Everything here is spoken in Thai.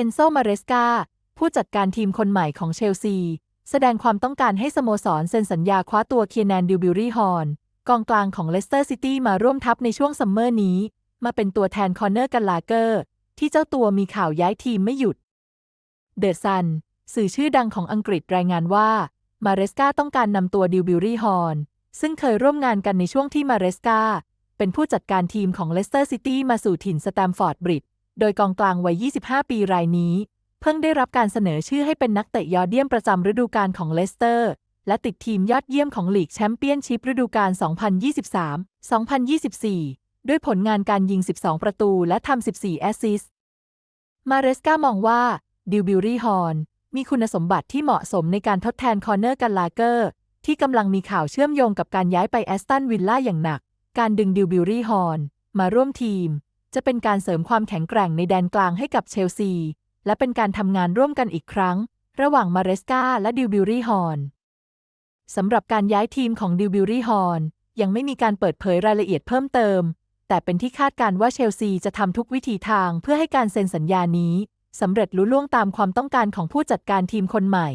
เอนโซ มาเรสกา ผู้จัดการทีมคนใหม่ของเชลซี แสดงความต้องการให้สโมสรเซ็นสัญญาคว้าตัวเคียแนนดิวบิวรี่ฮอนกองกลางของเลสเตอร์ซิตี้มาร่วมทัพในช่วงซัมเมอร์นี้ มาเป็นตัวแทนคอนเนอร์กันลาเกอร์ ที่เจ้าตัวมีข่าวย้ายทีมไม่หยุด เดอะซัน สื่อชื่อดังของอังกฤษรายงานว่า มาเรสกาต้องการนำตัวดิวบิวรี่ฮอนซึ่งเคยร่วมงานกันในช่วงที่มาเรสกาเป็นผู้จัดการทีมของเลสเตอร์ซิตี้มาสู่ถิ่นสแตมฟอร์ดบริดจ์ โดยกองกลางวัย 25 ปีรายนี้ เพิ่งได้รับการเสนอชื่อให้เป็นนักเตะยอดเยี่ยมประจำฤดูกาลของเลสเตอร์ และติดทีมยอดเยี่ยมของลีกแชมเปี้ยนชิพฤดูกาล 2023-2024 ด้วยผลงานการยิง 12 ประตูและทำ 14 แอสซิสต์มาเรสกามองว่าดิวบิวรี่ฮอนมีคุณสมบัติที่เหมาะสมในการทดแทนคอนเนอร์กันลาเกอร์ ที่กำลังมีข่าวเชื่อมโยงกับการย้ายไปแอสตันวิลล่าอย่างหนัก การดึงดิวบิวรี่ฮอนมาร่วมทีม จะเป็นการเสริมความแข็งแกร่งในแดนกลางให้กับเชลซี และเป็นการทำงานร่วมกันอีกครั้ง ระหว่างมาเรสกาและดิวบิวรี่ฮอนสำหรับการย้ายทีมของดิวบิวรี่ฮอนยังไม่มีการเปิดเผยรายละเอียดเพิ่มเติม แต่เป็นที่คาดการณ์ว่าเชลซีจะทำทุกวิถีทางเพื่อให้การเซ็นสัญญานี้สำเร็จลุล่วงตามความต้องการของผู้จัดการทีมคนใหม่